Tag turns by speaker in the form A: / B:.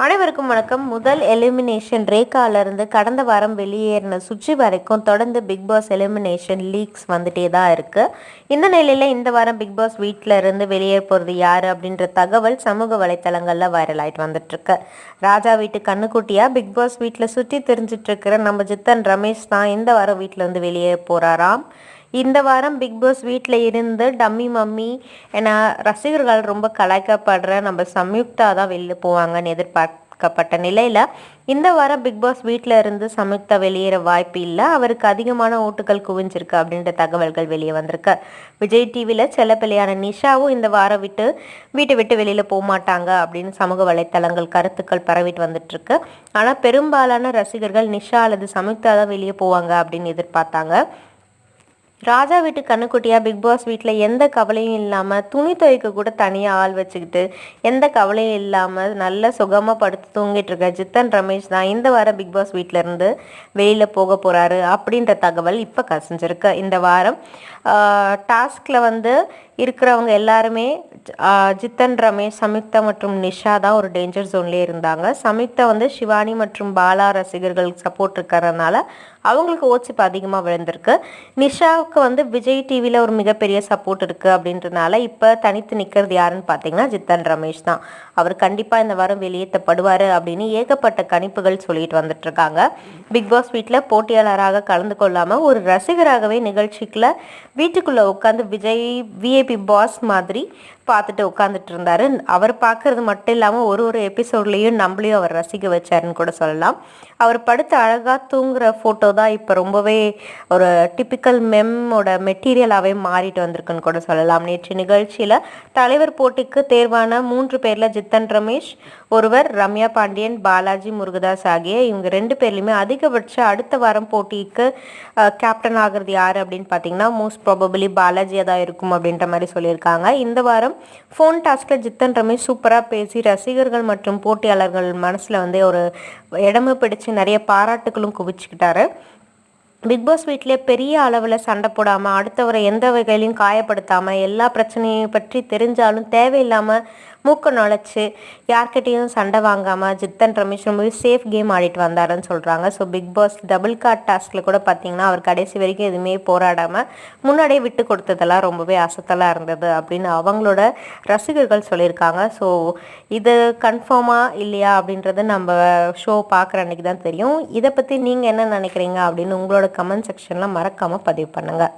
A: அனைவருக்கும் வணக்கம். முதல் எலிமினேஷன் ரேகாலேருந்து கடந்த வாரம் வெளியேறின சுற்றி வரைக்கும் தொடர்ந்து பிக் பாஸ் எலிமினேஷன் லீக்ஸ் வந்துட்டே தான் இருக்குது இந்த நிலையில் இந்த வாரம் பிக் பாஸ் வீட்டில் இருந்து வெளியேற போகிறது யார் அப்படின்ற தகவல் சமூக வலைத்தளங்களில் வைரல் ஆகிட்டு வந்துட்டுருக்கு ராஜா வீட்டு கண்ணுக்குட்டியாக பிக் பாஸ் வீட்டில் சுற்றி தெரிஞ்சிட்டு இருக்கிற நம்ம ஜித்தன் ரமேஷ் தான் இந்த வாரம் வீட்டில் இருந்து வெளியேற போகிறாராம் இந்த வாரம் பிக் பாஸ் வீட்டில் இருந்து டம்மி மம்மி என ரசிகர்கள் ரொம்ப கலாய்க்கப்படுற நம்ம சம்யுக்தா தான் வெளில போவாங்கன்னு எதிர்பார்க்கப்பட்ட நிலையில் இந்த வாரம் பிக் பாஸ் வீட்டில் இருந்து சம்யுக்தா வெளியேற வாய்ப்பு இல்லை. அவருக்கு அதிகமான ஓட்டுகள் குவிஞ்சிருக்கு அப்படின்ற தகவல்கள் வெளியே வந்திருக்கு. விஜய் டிவியில் செல்லப்பிள்ளையான நிஷாவும் இந்த வாரம் விட்டு வீட்டை விட்டு வெளியில் போக மாட்டாங்க அப்படின்னு சமூக வலைத்தளங்கள் கருத்துக்கள் பரவிட்டு வந்துட்டுருக்கு. ஆனால் பெரும்பாலான ரசிகர்கள் நிஷா அல்லது சம்யுக்தா தான் வெளியே போவாங்க அப்படின்னு எதிர்பார்த்தாங்க. ராஜா வீட்டு கண்ணுக்குட்டியாக பிக் பாஸ் வீட்டில் எந்த கவலையும் இல்லாமல் துணி துவைக்க கூட தனியாக ஆள் வச்சுக்கிட்டு எந்த கவலையும் இல்லாமல் நல்ல சுகமாக படுத்து தூங்கிட்டு இருக்க ஜித்தன் ரமேஷ் தான் இந்த வாரம் பிக் பாஸ் வீட்டிலேருந்து வெளியில் போக போகிறாரு அப்படின்ற தகவல் இப்போ கசிஞ்சிருக்கு. இந்த வாரம் டாஸ்கில் வந்து இருக்கிறவங்க எல்லாருமே ஜித்தன் ரமேஷ் சம்யுக்தா மற்றும் நிஷா தான் ஒரு டேஞ்சர் ஜோன்லேயே இருந்தாங்க. சம்யுக்தா வந்து சிவானி மற்றும் பாலா ரசிகர்களுக்கு சப்போர்ட் இருக்கிறதுனால அவங்களுக்கு ஓச்சிப்பு இப்போ அதிகமாக விழுந்திருக்கு. நிஷாவுக்கு வந்து விஜய் டிவியில் ஒரு மிகப்பெரிய சப்போர்ட் இருக்குது அப்படின்றனால இப்போ தனித்து நிற்கிறது யாருன்னு பார்த்தீங்கன்னா ஜித்தன் ரமேஷ் தான். அவர் கண்டிப்பாக இந்த வாரம் வெளியேற்றப்படுவார் அப்படின்னு ஏகப்பட்ட கணிப்புகள் சொல்லிட்டு வந்துட்டுருக்காங்க. பிக் பாஸ் வீட்டில் போட்டியாளராக கலந்து கொள்ளாமல் ஒரு ரசிகராகவே நிகழ்ச்சிக்குள்ள வீட்டுக்குள்ளே உட்காந்து விஜய் விஐபி பாஸ் மாதிரி பார்த்துட்டு உட்காந்துட்டு இருந்தாரு அவர் பார்க்கறது மட்டும் இல்லாமல் ஒரு ஒரு எபிசோட்லேயும் நம்மளையும் அவர் ரசிக்க வச்சாருன்னு கூட சொல்லலாம். அவர் படுத்து அழகாக தூங்குற ஃபோட்டோ தான் இப்போ ரொம்பவே ஒரு டிப்பிக்கல் மெம்மோட மெட்டீரியலாகவே மாறிட்டு வந்திருக்குன்னு கூட சொல்லலாம். நேற்று நிகழ்ச்சியில் தலைவர் போட்டிக்கு தேர்வான மூன்று பேரில் ஜித்தன் ரமேஷ் ஒருவர் ரம்யா பாண்டியன் பாலாஜி முருகதாஸ் ஆகிய இவங்க ரெண்டு பேர்லையுமே அதிகபட்ச அடுத்த வாரம் போட்டிக்கு கேப்டன் ஆகிறது யார் அப்படின்னு பார்த்தீங்கன்னா மோஸ்ட் ப்ராபபிளி பாலாஜியாக தான் இருக்கும் அப்படின்ற மாதிரி சொல்லியிருக்காங்க. இந்த வாரம் ஃபோன் டாஸ்கில் ஜித்தன் ரமேஷ் சூப்பராக பேசி ரசிகர்கள் மற்றும் போட்டியாளர்கள் மனசில் வந்து ஒரு இடமே பிடிச்சு நிறைய பாராட்டுகளும் குவிச்சுக்கிட்டாரு. பிக் பாஸ் வீட்டிலே பெரிய அளவில் சண்டை போடாமல் அடுத்தவரை எந்த வகையிலையும் காயப்படுத்தாமல் எல்லா பிரச்சனையும் பற்றி தெரிஞ்சாலும் தேவையில்லாமல் மூக்க நுழைச்சி யார்கிட்டையும் சண்டை வாங்காமல் ஜித்தன் ரமேஷ் ரொம்பவே சேஃப் கேம் ஆடிட்டு வந்தாருன்னு சொல்கிறாங்க so Bigg Boss double card டாஸ்கில் கூட பார்த்தீங்கன்னா அவர் கடைசி வரைக்கும் எதுவுமே போராடாமல் முன்னாடியே விட்டு கொடுத்ததெல்லாம் ரொம்பவே அசத்தலாக இருந்தது அப்படின்னு அவங்களோட ரசிகர்கள் சொல்லியிருக்காங்க. ஸோ இது கன்ஃபார்மாக இல்லையா அப்படின்றது நம்ம ஷோ பார்க்குற அன்றைக்கி தான் தெரியும். இதை பற்றி நீங்கள் என்ன நினைக்கிறீங்க அப்படின்னு உங்களோட உங்களோட கமெண்ட் செக்ஷனில் மறக்காமல் பதிவு பண்ணுங்கள்